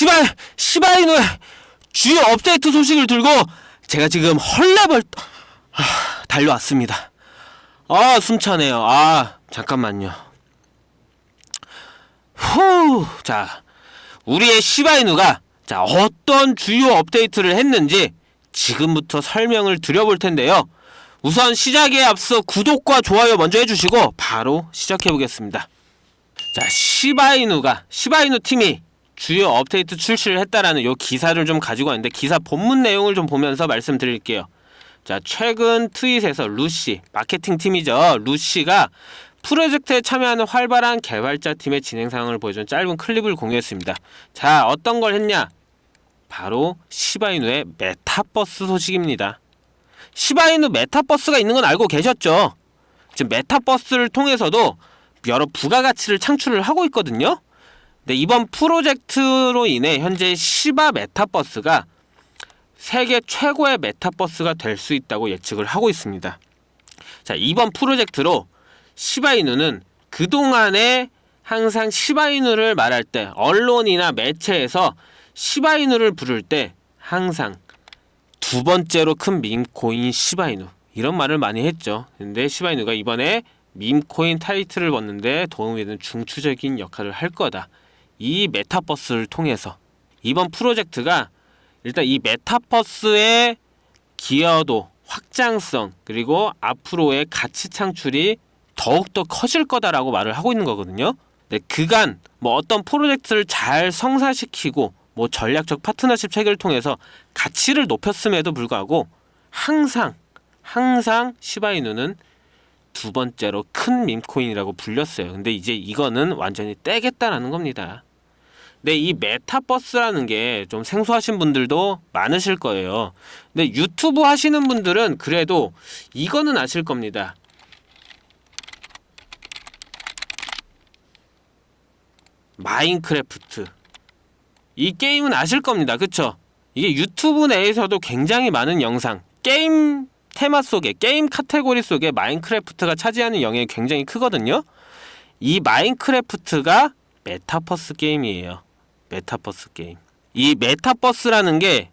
시바 시바이누의 주요 업데이트 소식을 들고 제가 지금 헐레벌 하, 달려왔습니다. 아 숨차네요. 아 잠깐만요. 후, 자 우리의 시바이누가 자 어떤 주요 업데이트를 했는지 지금부터 설명을 드려볼 텐데요. 우선 시작에 앞서 구독과 좋아요 먼저 해주시고 바로 시작해 보겠습니다. 자 시바이누가 시바이누 팀이 주요 업데이트 출시를 했다라는 요 기사를 좀 가지고 왔는데 기사 본문 내용을 좀 보면서 말씀드릴게요. 자 최근 트윗에서 루시 마케팅 팀이죠 루시가 프로젝트에 참여하는 활발한 개발자 팀의 진행 상황을 보여준 짧은 클립을 공유했습니다. 자 어떤 걸 했냐? 바로 시바이누의 메타버스 소식입니다. 시바이누 메타버스가 있는 건 알고 계셨죠? 지금 메타버스를 통해서도 여러 부가가치를 창출을 하고 있거든요. 근데 이번 프로젝트로 인해 현재 시바 메타버스가 세계 최고의 메타버스가 될 수 있다고 예측을 하고 있습니다. 자, 이번 프로젝트로 시바이누는 그동안에 항상 시바이누를 말할 때 언론이나 매체에서 시바이누를 부를 때 항상 두 번째로 큰 밈코인 시바이누 이런 말을 많이 했죠. 근데 시바이누가 이번에 밈코인 타이틀을 얻는데 도움이 되는 중추적인 역할을 할 거다. 이 메타버스를 통해서 이번 프로젝트가 일단 이 메타버스의 기여도, 확장성 그리고 앞으로의 가치 창출이 더욱더 커질 거다라고 말을 하고 있는 거거든요. 네, 그간 뭐 어떤 프로젝트를 잘 성사시키고 뭐 전략적 파트너십 체계를 통해서 가치를 높였음에도 불구하고 항상 항상 시바이누는 두 번째로 큰 밈코인이라고 불렸어요. 근데 이제 이거는 완전히 떼겠다라는 겁니다. 근데 이 메타버스라는 게 좀 생소하신 분들도 많으실 거예요. 근데 유튜브 하시는 분들은 그래도 이거는 아실 겁니다. 마인크래프트. 이 게임은 아실 겁니다. 그쵸? 이게 유튜브 내에서도 굉장히 많은 영상, 게임 테마 속에, 게임 카테고리 속에 마인크래프트가 차지하는 영향이 굉장히 크거든요. 이 마인크래프트가 메타버스 게임이에요. 메타버스 게임. 이 메타버스라는 게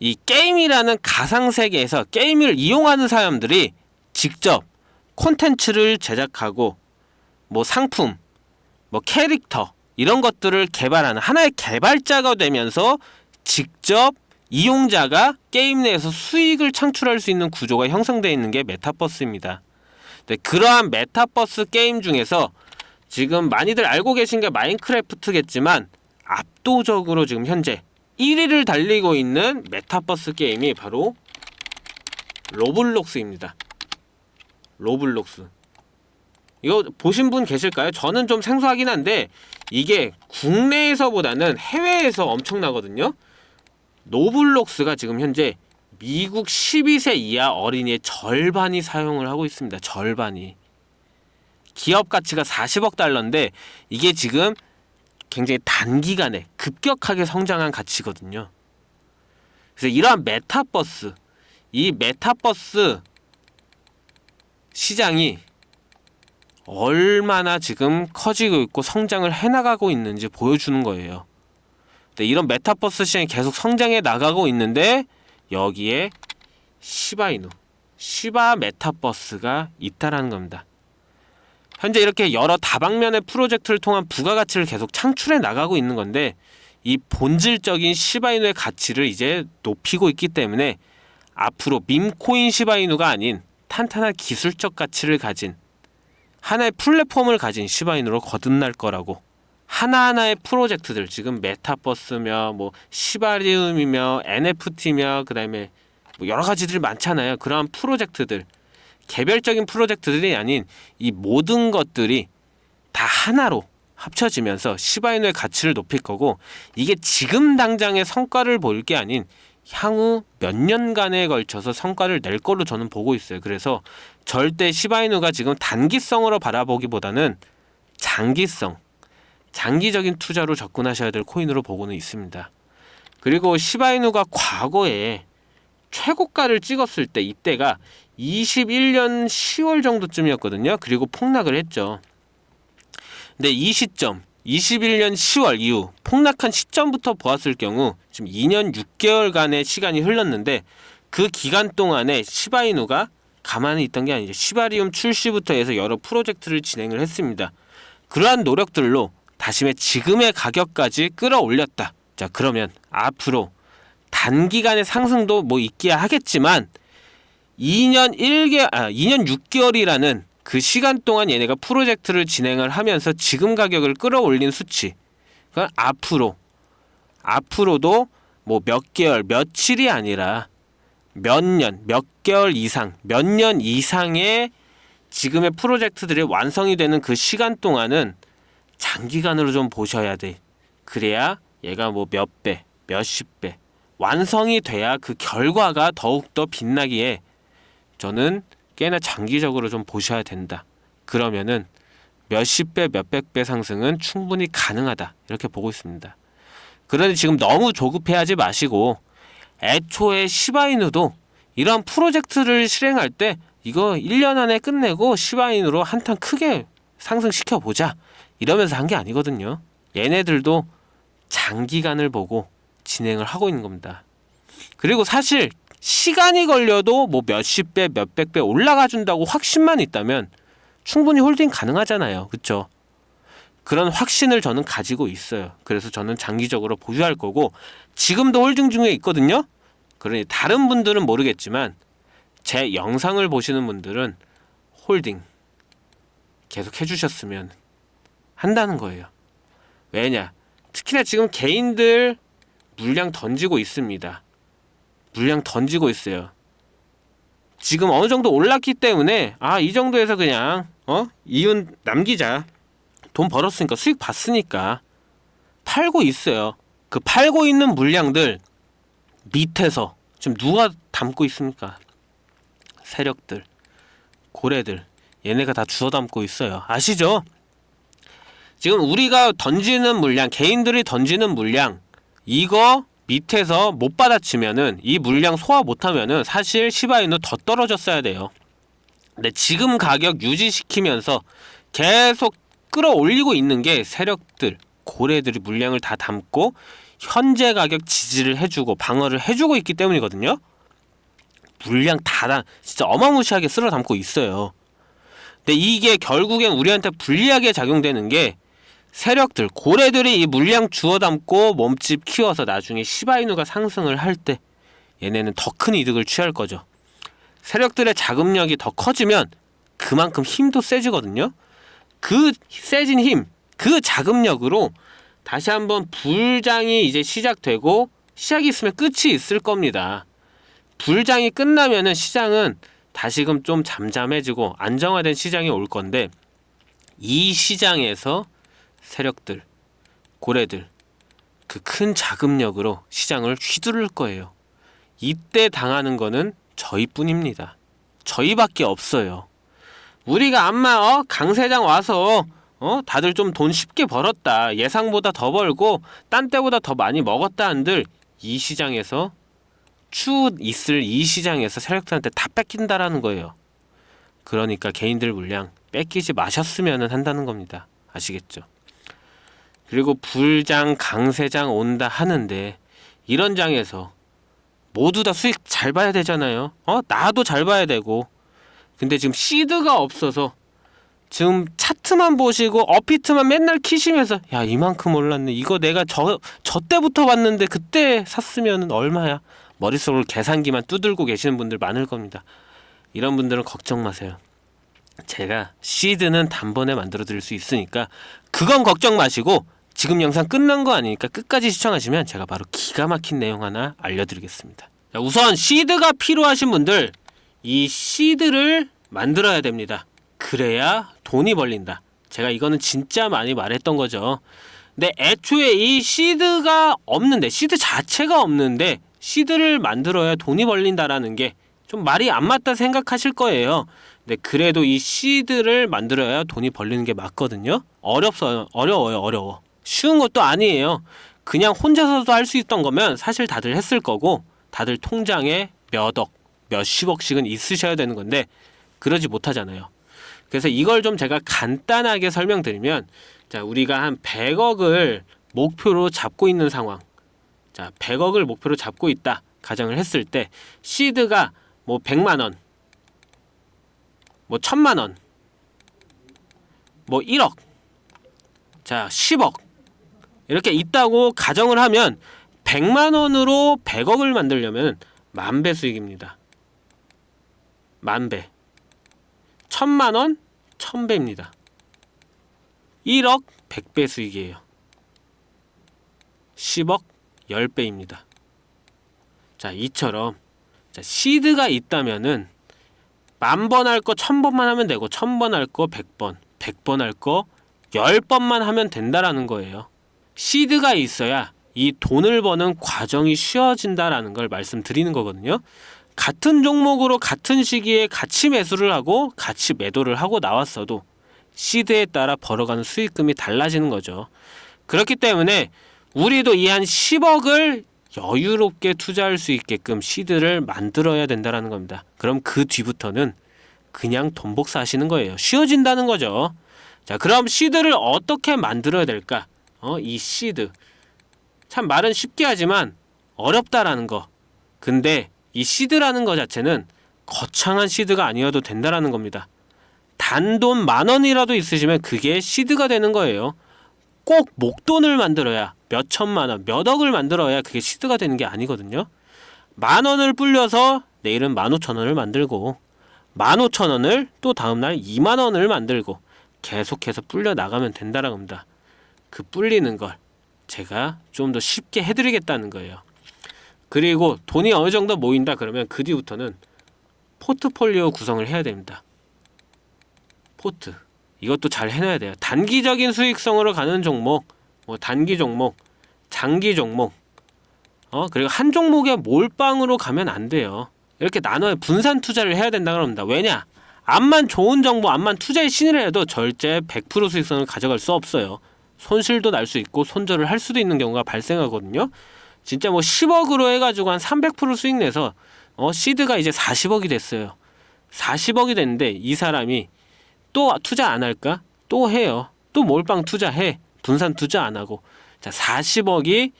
이 게임이라는 가상 세계에서 게임을 이용하는 사람들이 직접 콘텐츠를 제작하고 뭐 상품, 뭐 캐릭터 이런 것들을 개발하는 하나의 개발자가 되면서 직접 이용자가 게임 내에서 수익을 창출할 수 있는 구조가 형성되어 있는 게 메타버스입니다. 네, 그러한 메타버스 게임 중에서 지금 많이들 알고 계신 게 마인크래프트겠지만 압도적으로 지금 현재 1위를 달리고 있는 메타버스 게임이 바로 로블록스입니다. 로블록스. 이거 보신 분 계실까요? 저는 좀 생소하긴 한데 이게 국내에서보다는 해외에서 엄청나거든요. 노블록스가 지금 현재 미국 12세 이하 어린이의 절반이 사용을 하고 있습니다. 절반이. 기업 가치가 40억 달러인데 이게 지금 굉장히 단기간에 급격하게 성장한 가치거든요. 그래서 이러한 메타버스, 이 메타버스 시장이 얼마나 지금 커지고 있고 성장을 해나가고 있는지 보여주는 거예요. 네, 이런 메타버스 시장이 계속 성장해 나가고 있는데 여기에 시바이누, 시바 메타버스가 있다라는 겁니다. 현재 이렇게 여러 다방면의 프로젝트를 통한 부가가치를 계속 창출해 나가고 있는 건데 이 본질적인 시바이누의 가치를 이제 높이고 있기 때문에 앞으로 밈코인 시바이누가 아닌 탄탄한 기술적 가치를 가진 하나의 플랫폼을 가진 시바인으로 거듭날 거라고 하나하나의 프로젝트들 지금 메타버스며 뭐 시바리움이며 NFT며 그다음에 뭐 여러 가지들이 많잖아요. 그러한 프로젝트들 개별적인 프로젝트들이 아닌 이 모든 것들이 다 하나로 합쳐지면서 시바이누의 가치를 높일 거고 이게 지금 당장의 성과를 보일 게 아닌 향후 몇 년간에 걸쳐서 성과를 낼 걸로 저는 보고 있어요. 그래서 절대 시바이누가 지금 단기성으로 바라보기보다는 장기성, 장기적인 투자로 접근하셔야 될 코인으로 보고는 있습니다. 그리고 시바이누가 과거에 최고가를 찍었을 때 이때가 21년 10월 정도쯤이었거든요. 그리고 폭락을 했죠. 근데 이 시점 21년 10월 이후 폭락한 시점부터 보았을 경우 지금 2년 6개월간의 시간이 흘렀는데 그 기간 동안에 시바이누가 가만히 있던 게 아니죠. 시바리움 출시부터 해서 여러 프로젝트를 진행을 했습니다. 그러한 노력들로 다시의 지금의 가격까지 끌어올렸다. 자, 그러면 앞으로 단기간의 상승도 뭐 있기야 하겠지만 2년 1개 아 2년 6개월이라는 그 시간 동안 얘네가 프로젝트를 진행을 하면서 지금 가격을 끌어올린 수치. 그건 앞으로 앞으로도 뭐 몇 개월, 며칠이 아니라 몇 년, 몇 개월 이상, 몇 년 이상의 지금의 프로젝트들이 완성이 되는 그 시간 동안은 장기간으로 좀 보셔야 돼. 그래야 얘가 뭐 몇 배, 몇십 배 완성이 돼야 그 결과가 더욱더 빛나기에 저는 꽤나 장기적으로 좀 보셔야 된다. 그러면은 몇십 배, 몇백 배 상승은 충분히 가능하다. 이렇게 보고 있습니다. 그런데 지금 너무 조급해하지 마시고 애초에 시바이누도 이런 프로젝트를 실행할 때 이거 1년 안에 끝내고 시바인으로 한탕 크게 상승시켜 보자 이러면서 한 게 아니거든요. 얘네들도 장기간을 보고 진행을 하고 있는 겁니다. 그리고 사실 시간이 걸려도 뭐 몇십 배, 몇백 배 올라가 준다고 확신만 있다면 충분히 홀딩 가능하잖아요. 그렇죠? 그런 확신을 저는 가지고 있어요. 그래서 저는 장기적으로 보유할 거고 지금도 홀딩 중에 있거든요. 그러니 다른 분들은 모르겠지만 제 영상을 보시는 분들은 홀딩 계속 해주셨으면 한다는 거예요. 왜냐? 특히나 지금 개인들 물량 던지고 있습니다. 물량 던지고 있어요. 지금 어느 정도 올랐기 때문에 아 이 정도에서 그냥 어 이윤 남기자 돈 벌었으니까 수익 봤으니까 팔고 있어요. 그 팔고 있는 물량들 밑에서 지금 누가 담고 있습니까? 세력들, 고래들, 얘네가 다 주워 담고 있어요. 아시죠? 지금 우리가 던지는 물량, 개인들이 던지는 물량, 이거 밑에서 못 받아치면은 이 물량 소화 못하면은 사실 시바이누 더 떨어졌어야 돼요. 근데 지금 가격 유지시키면서 계속 끌어올리고 있는 게 세력들, 고래들이 물량을 다 담고 현재 가격 지지를 해주고 방어를 해주고 있기 때문이거든요. 물량 다 진짜 어마무시하게 쓸어 담고 있어요. 근데 이게 결국엔 우리한테 불리하게 작용되는 게 세력들, 고래들이 이 물량 주워 담고 몸집 키워서 나중에 시바이누가 상승을 할 때 얘네는 더 큰 이득을 취할 거죠. 세력들의 자금력이 더 커지면 그만큼 힘도 세지거든요. 그 세진 힘, 그 자금력으로 다시 한번 불장이 이제 시작되고 시작이 있으면 끝이 있을 겁니다. 불장이 끝나면은 시장은 다시금 좀 잠잠해지고 안정화된 시장이 올 건데 이 시장에서 세력들, 고래들 그 큰 자금력으로 시장을 휘두를 거예요. 이때 당하는 거는 저희뿐입니다. 저희밖에 없어요. 우리가 암마 어 강세장 와서 어 다들 좀 돈 쉽게 벌었다 예상보다 더 벌고 딴 때보다 더 많이 먹었다 한들 이 시장에서 추 있을 이 시장에서 세력들한테 다 뺏긴다라는 거예요. 그러니까 개인들 물량 뺏기지 마셨으면 한다는 겁니다. 아시겠죠? 그리고 불장 강세장 온다 하는데 이런 장에서 모두 다 수익 잘 봐야 되잖아요. 어? 나도 잘 봐야 되고. 근데 지금 시드가 없어서 지금 차트만 보시고 어피트만 맨날 키시면서 야 이만큼 올랐네. 이거 내가 저 저 때부터 봤는데 그때 샀으면 얼마야? 머릿속으로 계산기만 두들고 계시는 분들 많을 겁니다. 이런 분들은 걱정 마세요. 제가 시드는 단번에 만들어 드릴 수 있으니까 그건 걱정 마시고 지금 영상 끝난 거 아니니까 끝까지 시청하시면 제가 바로 기가 막힌 내용 하나 알려드리겠습니다 자, 우선 시드가 필요하신 분들 이 시드를 만들어야 됩니다. 그래야 돈이 벌린다. 제가 이거는 진짜 많이 말했던 거죠. 근데 애초에 이 시드가 없는데 시드 자체가 없는데 시드를 만들어야 돈이 벌린다라는 게 좀 말이 안 맞다 생각하실 거예요. 근데 그래도 이 시드를 만들어야 돈이 벌리는 게 맞거든요. 어렵어요. 어려워요. 어려워. 쉬운 것도 아니에요. 그냥 혼자서도 할 수 있던 거면 사실 다들 했을 거고 다들 통장에 몇 억 몇십억씩은 있으셔야 되는 건데 그러지 못하잖아요. 그래서 이걸 좀 제가 간단하게 설명드리면 자, 우리가 한 100억을 목표로 잡고 있는 상황. 자, 100억을 목표로 잡고 있다. 가정을 했을 때 시드가 뭐 100만 원, 뭐 1000만 원, 뭐 1억, 자, 10억 이렇게 있다고 가정을 하면 100만 원으로 100억을 만들려면 만배 수익입니다. 만배. 1000만 원 1000배입니다. 1억 100배 수익이에요. 10억 10배입니다. 자, 이처럼 자, 시드가 있다면은 만 번 할 거 천 번만 하면 되고 천번 할 거 백 번, 백번 할 거 열 번만 하면 된다라는 거예요. 시드가 있어야 이 돈을 버는 과정이 쉬워진다라는 걸 말씀드리는 거거든요. 같은 종목으로 같은 시기에 같이 매수를 하고 같이 매도를 하고 나왔어도 시드에 따라 벌어가는 수익금이 달라지는 거죠. 그렇기 때문에 우리도 이 한 10억을 여유롭게 투자할 수 있게끔 시드를 만들어야 된다라는 겁니다. 그럼 그 뒤부터는 그냥 돈 복사하시는 거예요. 쉬워진다는 거죠. 자, 그럼 시드를 어떻게 만들어야 될까? 어, 이 시드. 참 말은 쉽게 하지만 어렵다라는 거. 근데 이 시드라는 거 자체는 거창한 시드가 아니어도 된다라는 겁니다. 단돈 만 원이라도 있으시면 그게 시드가 되는 거예요. 꼭 목돈을 만들어야 몇 천만 원, 몇 억을 만들어야 그게 시드가 되는 게 아니거든요. 만 원을 불려서 내일은 만 오천 원을 만들고 만 오천 원을 또 다음날 이만 원을 만들고 계속해서 불려 나가면 된다라고 합니다. 그 불리는 걸 제가 좀 더 쉽게 해드리겠다는 거예요. 그리고 돈이 어느 정도 모인다 그러면 그 뒤부터는 포트폴리오 구성을 해야 됩니다. 포트 이것도 잘 해놔야 돼요. 단기적인 수익성으로 가는 종목, 뭐 단기 종목, 장기 종목, 어 그리고 한 종목에 몰빵으로 가면 안 돼요. 이렇게 나눠 분산 투자를 해야 된다 그럽니다. 왜냐? 암만 좋은 정보, 암만 투자의 신을 해도 절대 100% 수익성을 가져갈 수 없어요. 손실도 날 수 있고 손절을 할 수도 있는 경우가 발생하거든요. 진짜 뭐 10억으로 해가지고 한 300% 수익 내서 어 시드가 이제 40억이 됐어요. 40억이 됐는데 이 사람이 또 투자 안 할까? 또 해요. 또 몰빵 투자해. 분산 투자 안 하고. 자, 40억이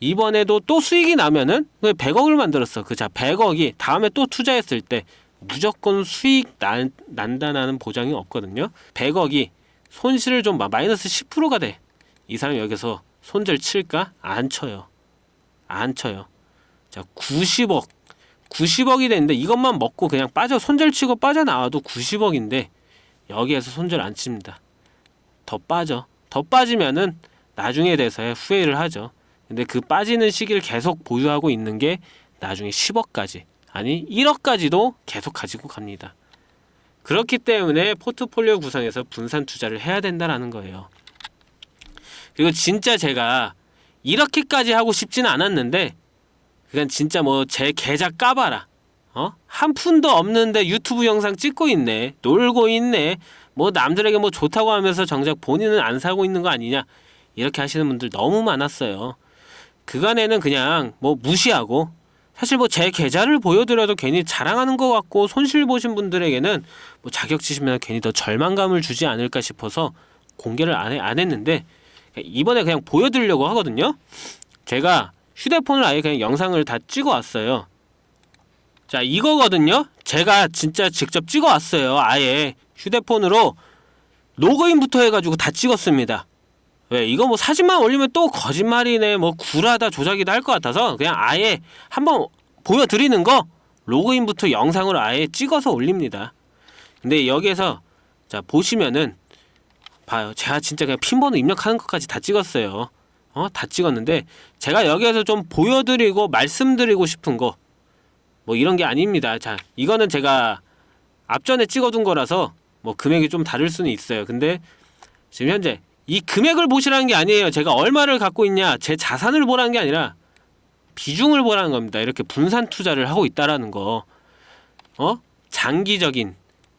이번에도 또 수익이 나면은 100억을 만들었어. 그 자 100억이 다음에 또 투자했을 때 무조건 수익 난, 난다는 보장이 없거든요. 100억이 손실을 좀 마- 마이너스 10%가 돼. 이 사람이 여기서 손절 칠까? 안 쳐요. 안 쳐요. 자, 90억. 90억이 됐는데 이것만 먹고 그냥 빠져 손절 치고 빠져나와도 90억인데 여기에서 손절 안 칩니다. 더 빠져. 더 빠지면은 나중에 돼서야 후회를 하죠. 근데 그 빠지는 시기를 계속 보유하고 있는 게 나중에 10억까지 아니 1억까지도 계속 가지고 갑니다. 그렇기 때문에 포트폴리오 구성에서 분산 투자를 해야 된다라는 거예요. 그리고 진짜 제가 이렇게까지 하고 싶지는 않았는데 그냥 진짜 뭐 제 계좌 까봐라. 어? 한 푼도 없는데 유튜브 영상 찍고 있네. 놀고 있네. 뭐 남들에게 뭐 좋다고 하면서 정작 본인은 안 사고 있는 거 아니냐. 이렇게 하시는 분들 너무 많았어요. 그간에는 그냥 뭐 무시하고 사실 뭐 제 계좌를 보여드려도 괜히 자랑하는 것 같고 손실 보신 분들에게는 뭐 자격지심이나 괜히 더 절망감을 주지 않을까 싶어서 공개를 안, 해, 안 했는데 이번에 그냥 보여드리려고 하거든요. 제가 휴대폰을 아예 그냥 영상을 다 찍어 왔어요. 자 이거거든요. 제가 진짜 직접 찍어 왔어요. 아예 휴대폰으로 로그인부터 해가지고 다 찍었습니다. 왜 이거 뭐 사진만 올리면 또 거짓말이네 뭐 구라다 조작이다 할 것 같아서 그냥 아예 한번 보여드리는 거 로그인부터 영상으로 아예 찍어서 올립니다. 근데 여기에서 자 보시면은 봐요. 제가 진짜 그냥 핀번호 입력하는 것까지 다 찍었어요. 어, 다 찍었는데 제가 여기에서 좀 보여드리고 말씀드리고 싶은 거 뭐 이런 게 아닙니다. 자, 이거는 제가 앞전에 찍어둔 거라서 뭐 금액이 좀 다를 수는 있어요. 근데 지금 현재 이 금액을 보시라는 게 아니에요. 제가 얼마를 갖고 있냐, 제 자산을 보라는 게 아니라 비중을 보라는 겁니다. 이렇게 분산 투자를 하고 있다라는 거. 어? 장기적인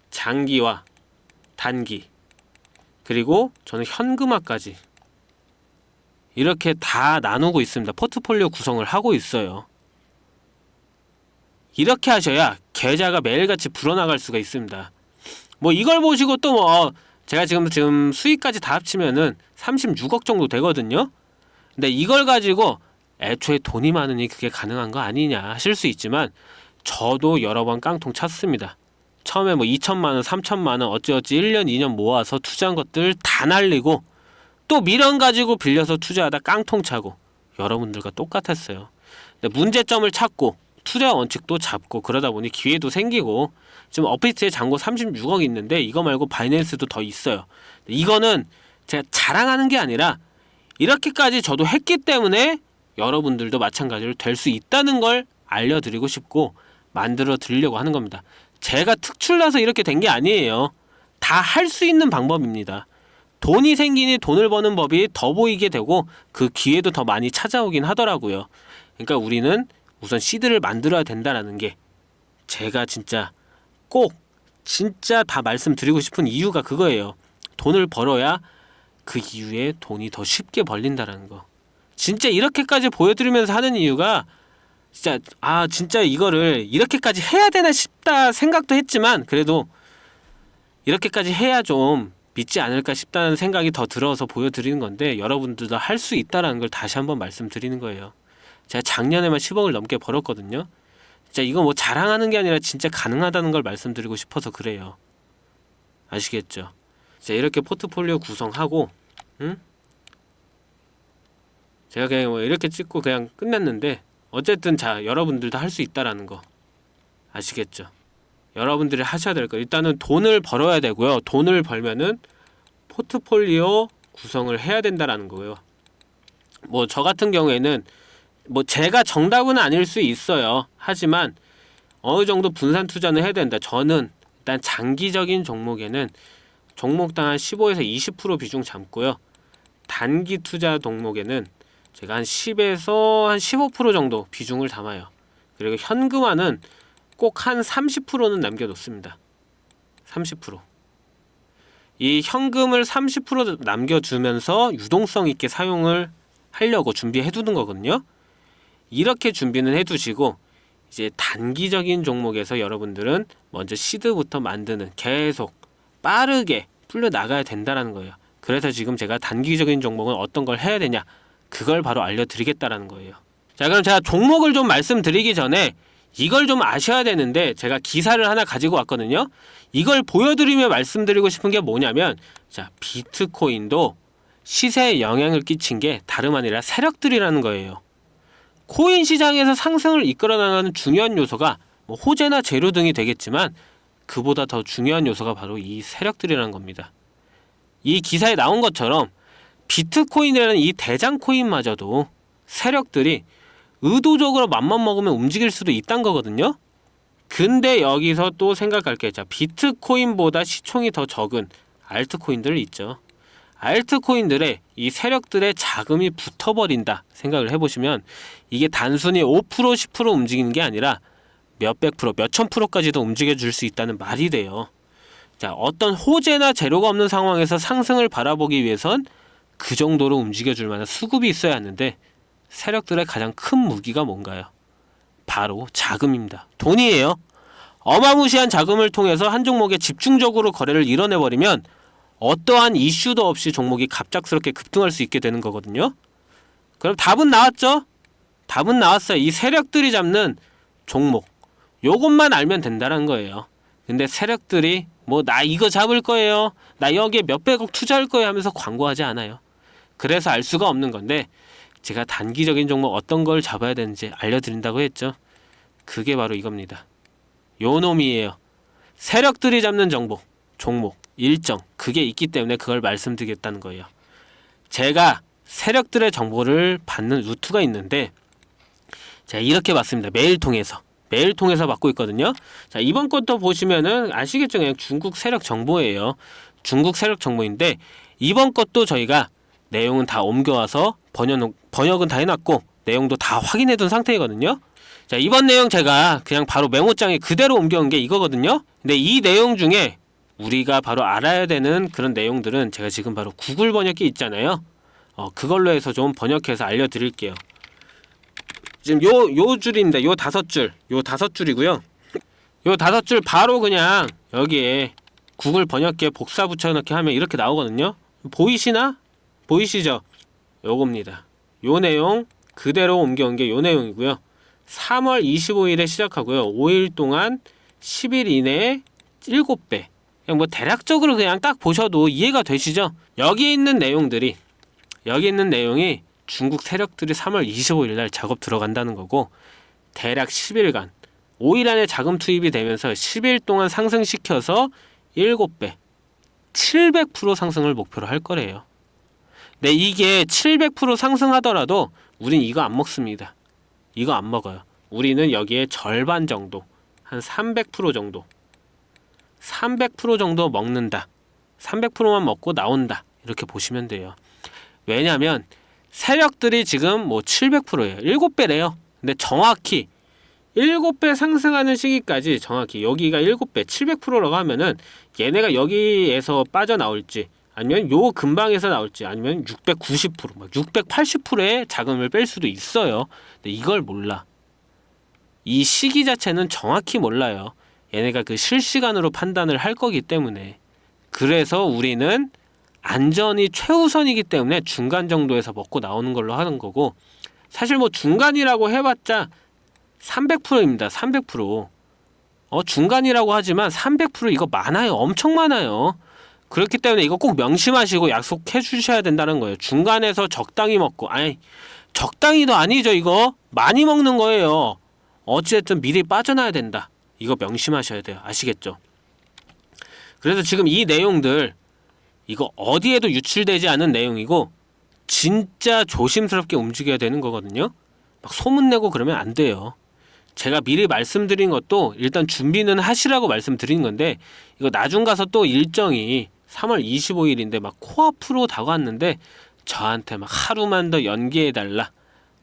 장기와 단기 그리고 저는 현금화까지 이렇게 다 나누고 있습니다. 포트폴리오 구성을 하고 있어요. 이렇게 하셔야 계좌가 매일같이 불어나갈 수가 있습니다. 뭐 이걸 보시고 또뭐 제가 지금 지금 수익까지 다 합치면은 36억 정도 되거든요. 근데 이걸 가지고 애초에 돈이 많으니 그게 가능한 거 아니냐 하실 수 있지만 저도 여러 번 깡통 찼습니다. 처음에 뭐 2천만 원, 3천만 원 어찌어찌 1년, 2년 모아서 투자한 것들 다 날리고 또 미련 가지고 빌려서 투자하다 깡통 차고 여러분들과 똑같았어요. 근데 문제점을 찾고 투자 원칙도 잡고 그러다 보니 기회도 생기고 지금 어피트에 잔고 36억 있는데 이거 말고 바이낸스도 더 있어요. 이거는 제가 자랑하는 게 아니라 이렇게까지 저도 했기 때문에 여러분들도 마찬가지로 될 수 있다는 걸 알려드리고 싶고 만들어 드리려고 하는 겁니다. 제가 특출나서 이렇게 된 게 아니에요. 다 할 수 있는 방법입니다. 돈이 생기니 돈을 버는 법이 더 보이게 되고 그 기회도 더 많이 찾아오긴 하더라고요. 그러니까 우리는 우선 시드를 만들어야 된다라는 게 제가 진짜 꼭 진짜 다 말씀드리고 싶은 이유가 그거예요. 돈을 벌어야 그 이후에 돈이 더 쉽게 벌린다라는 거. 진짜 이렇게까지 보여드리면서 하는 이유가 진짜 아 진짜 이거를 이렇게까지 해야 되나 싶다 생각도 했지만 그래도 이렇게까지 해야 좀 믿지 않을까 싶다는 생각이 더 들어서 보여드리는 건데 여러분들도 할 수 있다라는 걸 다시 한번 말씀드리는 거예요. 제가 작년에만 10억을 넘게 벌었거든요. 진짜 이거 뭐 자랑하는 게 아니라 진짜 가능하다는 걸 말씀드리고 싶어서 그래요. 아시겠죠? 자 이렇게 포트폴리오 구성하고, 응? 제가 그냥 뭐 이렇게 찍고 그냥 끝냈는데 어쨌든 자 여러분들도 할 수 있다라는 거 아시겠죠? 여러분들이 하셔야 될 거 일단은 돈을 벌어야 되고요. 돈을 벌면은 포트폴리오 구성을 해야 된다라는 거예요. 뭐 저 같은 경우에는 뭐 제가 정답은 아닐 수 있어요. 하지만 어느 정도 분산 투자는 해야 된다. 저는 일단 장기적인 종목에는 종목당 한 15에서 20% 비중 잡고요. 단기 투자 종목에는 제가 한 10에서 한 15% 정도 비중을 담아요. 그리고 현금화는 꼭 한 30%는 남겨놓습니다. 30%. 이 현금을 30% 남겨주면서 유동성 있게 사용을 하려고 준비해 두는 거거든요. 이렇게 준비는 해두시고 이제 단기적인 종목에서 여러분들은 먼저 시드부터 만드는 계속 빠르게 풀려 나가야 된다라는 거예요. 그래서 지금 제가 단기적인 종목은 어떤 걸 해야 되냐 그걸 바로 알려드리겠다라는 거예요. 자 그럼 제가 종목을 좀 말씀드리기 전에 이걸 좀 아셔야 되는데 제가 기사를 하나 가지고 왔거든요. 이걸 보여드리며 말씀드리고 싶은 게 뭐냐면 자 비트코인도 시세에 영향을 끼친 게 다름 아니라 세력들이라는 거예요. 코인 시장에서 상승을 이끌어 나가는 중요한 요소가 뭐 호재나 재료 등이 되겠지만 그보다 더 중요한 요소가 바로 이 세력들이라는 겁니다. 이 기사에 나온 것처럼 비트코인이라는 이 대장 코인마저도 세력들이 의도적으로 맘만 먹으면 움직일 수도 있단 거거든요. 근데 여기서 또 생각할 게, 자, 비트코인보다 시총이 더 적은 알트코인들 있죠. 알트코인들의 이 세력들의 자금이 붙어버린다 생각을 해보시면 이게 단순히 5% 10% 움직이는 게 아니라 몇백 프로, 몇천 프로까지도 움직여줄 수 있다는 말이 돼요. 자, 어떤 호재나 재료가 없는 상황에서 상승을 바라보기 위해선 그 정도로 움직여줄 만한 수급이 있어야 하는데 세력들의 가장 큰 무기가 뭔가요? 바로 자금입니다. 돈이에요. 어마무시한 자금을 통해서 한 종목에 집중적으로 거래를 이뤄내버리면 어떠한 이슈도 없이 종목이 갑작스럽게 급등할 수 있게 되는 거거든요. 그럼 답은 나왔죠? 답은 나왔어요. 이 세력들이 잡는 종목. 요것만 알면 된다는 거예요. 근데 세력들이 뭐 나 이거 잡을 거예요. 나 여기에 몇백억 투자할 거예요 하면서 광고하지 않아요. 그래서 알 수가 없는 건데 제가 단기적인 종목 어떤 걸 잡아야 되는지 알려드린다고 했죠. 그게 바로 이겁니다. 요 놈이에요. 세력들이 잡는 정보, 종목, 일정 그게 있기 때문에 그걸 말씀드리겠다는 거예요. 제가 세력들의 정보를 받는 루트가 있는데 제가 이렇게 받습니다. 메일 통해서 메일 통해서 받고 있거든요. 자 이번 것도 보시면은 아시겠죠? 그냥 중국 세력 정보예요. 중국 세력 정보인데 이번 것도 저희가 내용은 다 옮겨와서 번역 번역은 다 해놨고 내용도 다 확인해둔 상태이거든요. 자 이번 내용 제가 그냥 바로 메모장에 그대로 옮겨온 게 이거거든요. 근데 이 내용 중에 우리가 바로 알아야 되는 그런 내용들은 제가 지금 바로 구글 번역기 있잖아요. 어, 그걸로 해서 좀 번역해서 알려드릴게요. 지금 요, 요 줄입니다. 요 다섯 줄. 요 다섯 줄이고요. 요 다섯 줄 바로 그냥 여기에 구글 번역기에 복사 붙여넣기 하면 이렇게 나오거든요. 보이시나? 보이시죠? 요겁니다. 요 내용 그대로 옮겨온 게 요 내용이고요. 3월 25일에 시작하고요. 5일 동안 10일 이내에 7배. 그냥 뭐 대략적으로 그냥 딱 보셔도 이해가 되시죠? 여기 있는 내용들이 여기 있는 내용이 중국 세력들이 3월 25일 날 작업 들어간다는 거고 대략 10일간 5일 안에 자금 투입이 되면서 10일 동안 상승시켜서 7배 700% 상승을 목표로 할 거래요. 네, 이게 700% 상승하더라도 우린 이거 안 먹습니다. 이거 안 먹어요. 우리는 여기에 절반 정도, 한 300% 정도, 300% 정도 먹는다. 300%만 먹고 나온다. 이렇게 보시면 돼요. 왜냐하면 세력들이 지금 뭐 700%예요. 7배래요. 근데 정확히 7배 상승하는 시기까지 정확히 여기가 7배 700%라고 하면은 얘네가 여기에서 빠져나올지 아니면 요 근방에서 나올지 아니면 690%, 막 680%의 자금을 뺄 수도 있어요. 근데 이걸 몰라. 이 시기 자체는 정확히 몰라요. 얘네가 그 실시간으로 판단을 할 거기 때문에. 그래서 우리는 안전이 최우선이기 때문에 중간 정도에서 먹고 나오는 걸로 하는 거고 사실 뭐 중간이라고 해봤자 300%입니다. 300%. 어 중간이라고 하지만 300% 이거 많아요. 엄청 많아요. 그렇기 때문에 이거 꼭 명심하시고 약속해 주셔야 된다는 거예요. 중간에서 적당히 먹고 아니 적당히도 아니죠 이거 많이 먹는 거예요. 어찌됐든 미리 빠져나야 된다. 이거 명심하셔야 돼요. 아시겠죠? 그래서 지금 이 내용들 이거 어디에도 유출되지 않은 내용이고 진짜 조심스럽게 움직여야 되는 거거든요. 막 소문내고 그러면 안 돼요. 제가 미리 말씀드린 것도 일단 준비는 하시라고 말씀드린 건데 이거 나중 가서 또 일정이 3월 25일인데 막 코앞으로 다가왔는데 저한테 막 하루만 더 연기해 달라.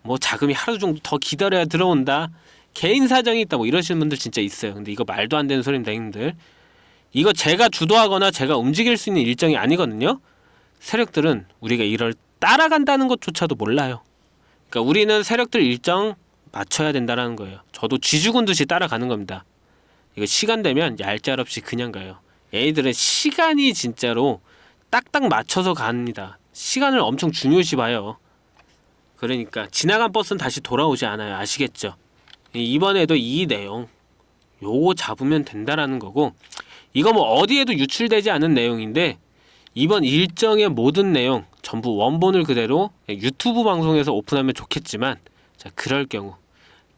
뭐 자금이 하루 정도 더 기다려야 들어온다. 개인 사정이 있다 뭐 이러시는 분들 진짜 있어요. 근데 이거 말도 안 되는 소리입니다, 형님들. 이거 제가 주도하거나 제가 움직일 수 있는 일정이 아니거든요. 세력들은 우리가 이걸 따라간다는 것조차도 몰라요. 그러니까 우리는 세력들 일정 맞춰야 된다라는 거예요. 저도 쥐죽은 듯이 따라가는 겁니다. 이거 시간 되면 얄짤없이 그냥 가요. 애들은 시간이 진짜로 딱딱 맞춰서 갑니다. 시간을 엄청 중요시 봐요. 그러니까 지나간 버스는 다시 돌아오지 않아요. 아시겠죠? 이번에도 이 내용 요거 잡으면 된다라는 거고 이거 뭐 어디에도 유출되지 않은 내용인데 이번 일정의 모든 내용 전부 원본을 그대로 유튜브 방송에서 오픈하면 좋겠지만 자 그럴 경우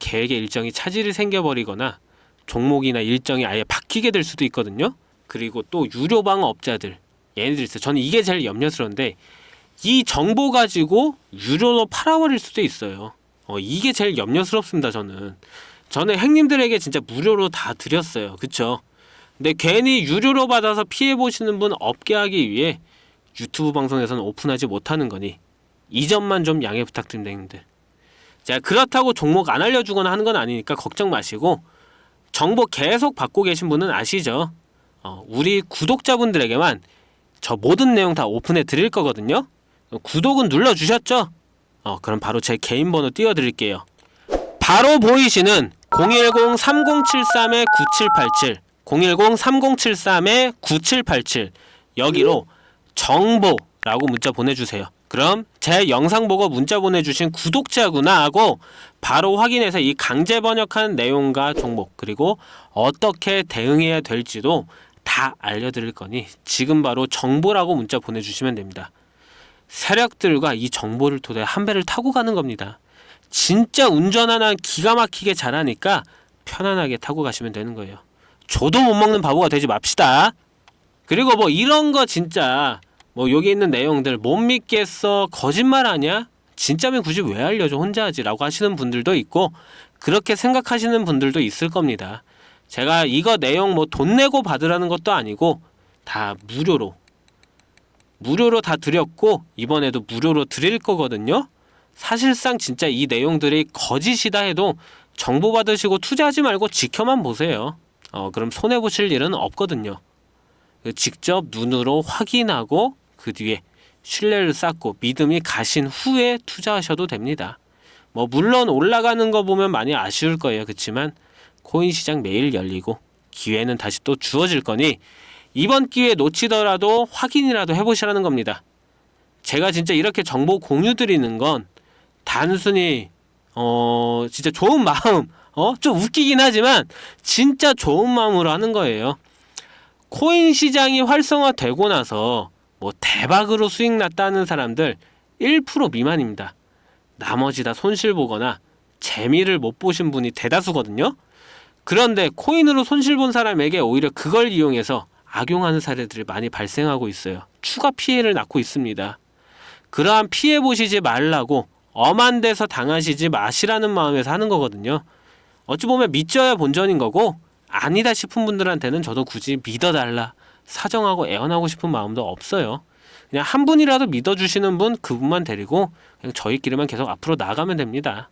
계획의 일정이 차질이 생겨버리거나 종목이나 일정이 아예 바뀌게 될 수도 있거든요. 그리고 또 유료방 업자들 얘네들 있어요. 저는 이게 제일 염려스러운데 이 정보 가지고 유료로 팔아버릴 수도 있어요. 어, 이게 제일 염려스럽습니다. 저는 저는 행님들에게 진짜 무료로 다 드렸어요. 그쵸? 근데 괜히 유료로 받아서 피해 보시는 분 없게 하기 위해 유튜브 방송에서는 오픈하지 못하는 거니 이 점만 좀 양해 부탁드립니다, 형님들. 자 그렇다고 종목 안 알려주거나 하는 건 아니니까 걱정 마시고 정보 계속 받고 계신 분은 아시죠? 어, 우리 구독자분들에게만 저 모든 내용 다 오픈해 드릴 거거든요. 어, 구독은 눌러 주셨죠? 어, 그럼 바로 제 개인 번호 띄워 드릴게요. 바로 보이시는 010-3073-9787 010-3073-9787 여기로 정보라고 문자 보내주세요. 그럼 제 영상 보고 문자 보내주신 구독자구나 하고 바로 확인해서 이 강제 번역한 내용과 종목 그리고 어떻게 대응해야 될지도 다 알려드릴 거니 지금 바로 정보라고 문자 보내주시면 됩니다. 세력들과 이 정보를 토대로 한 배를 타고 가는 겁니다. 진짜 운전 하나 기가 막히게 잘하니까 편안하게 타고 가시면 되는 거예요. 저도 못 먹는 바보가 되지 맙시다. 그리고 뭐 이런 거 진짜 뭐 여기 있는 내용들 못 믿겠어 거짓말 아니야? 진짜면 굳이 왜 알려줘 혼자 하지라고 하시는 분들도 있고 그렇게 생각하시는 분들도 있을 겁니다. 제가 이거 내용 뭐 돈 내고 받으라는 것도 아니고 다 무료로 무료로 다 드렸고 이번에도 무료로 드릴 거거든요. 사실상 진짜 이 내용들이 거짓이다 해도 정보 받으시고 투자하지 말고 지켜만 보세요. 어, 그럼 손해 보실 일은 없거든요. 직접 눈으로 확인하고 그 뒤에 신뢰를 쌓고 믿음이 가신 후에 투자하셔도 됩니다. 뭐 물론 올라가는 거 보면 많이 아쉬울 거예요. 그렇지만 코인 시장 매일 열리고 기회는 다시 또 주어질 거니 이번 기회 놓치더라도 확인이라도 해보시라는 겁니다. 제가 진짜 이렇게 정보 공유 드리는 건 단순히 어 진짜 좋은 마음 어 좀 웃기긴 하지만 진짜 좋은 마음으로 하는 거예요. 코인 시장이 활성화되고 나서 뭐 대박으로 수익 났다는 사람들 1% 미만입니다. 나머지 다 손실 보거나 재미를 못 보신 분이 대다수거든요. 그런데 코인으로 손실 본 사람에게 오히려 그걸 이용해서 악용하는 사례들이 많이 발생하고 있어요. 추가 피해를 낳고 있습니다. 그러한 피해 보시지 말라고 엄한 데서 당하시지 마시라는 마음에서 하는 거거든요. 어찌 보면 믿져야 본전인 거고 아니다 싶은 분들한테는 저도 굳이 믿어달라 사정하고 애원하고 싶은 마음도 없어요. 그냥 한 분이라도 믿어주시는 분 그분만 데리고 그냥 저희끼리만 계속 앞으로 나가면 됩니다.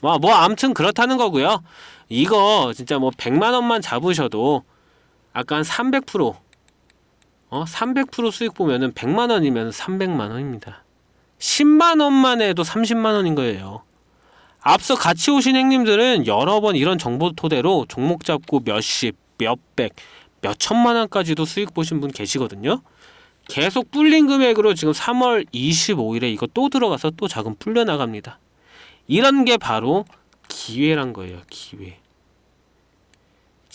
뭐, 뭐 아무튼 그렇다는 거고요. 이거 진짜 뭐 100만 원만 잡으셔도 아까 한 300% 어? 300% 수익 보면은 100만 원이면 300만 원입니다. 10만 원만 해도 30만 원인 거예요. 앞서 같이 오신 행님들은 여러 번 이런 정보 토대로 종목 잡고 몇십, 몇백, 몇천만 원까지도 수익 보신 분 계시거든요. 계속 불린 금액으로 지금 3월 25일에 이거 또 들어가서 또 자금 불려 나갑니다. 이런 게 바로 기회란 거예요. 기회.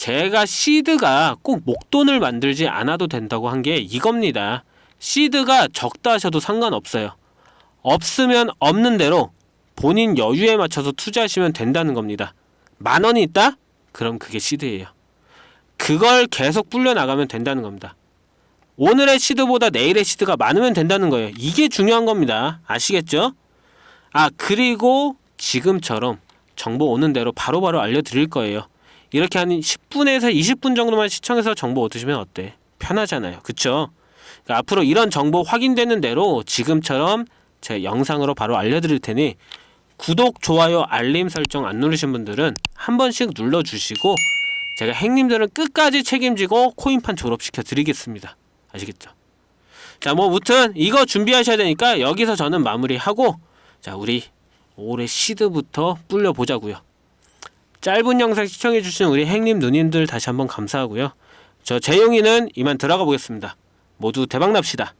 제가 시드가 꼭 목돈을 만들지 않아도 된다고 한 게 이겁니다. 시드가 적다 하셔도 상관없어요. 없으면 없는 대로 본인 여유에 맞춰서 투자하시면 된다는 겁니다. 만 원이 있다? 그럼 그게 시드예요. 그걸 계속 불려 나가면 된다는 겁니다. 오늘의 시드보다 내일의 시드가 많으면 된다는 거예요. 이게 중요한 겁니다. 아시겠죠? 아, 그리고 지금처럼 정보 오는 대로 바로바로 알려드릴 거예요. 이렇게 한 10분에서 20분 정도만 시청해서 정보 얻으시면 어때? 편하잖아요. 그쵸? 그러니까 앞으로 이런 정보 확인되는 대로 지금처럼 제 영상으로 바로 알려드릴 테니 구독, 좋아요, 알림 설정 안 누르신 분들은 한 번씩 눌러주시고 제가 행님들은 끝까지 책임지고 코인판 졸업시켜 드리겠습니다. 아시겠죠? 자, 뭐 무튼 이거 준비하셔야 되니까 여기서 저는 마무리하고 자, 우리 올해 시드부터 불려 보자고요. 짧은 영상 시청해 주신 우리 행님 누님들 다시 한번 감사하고요. 저 재용이는 이만 들어가 보겠습니다. 모두 대박 납시다.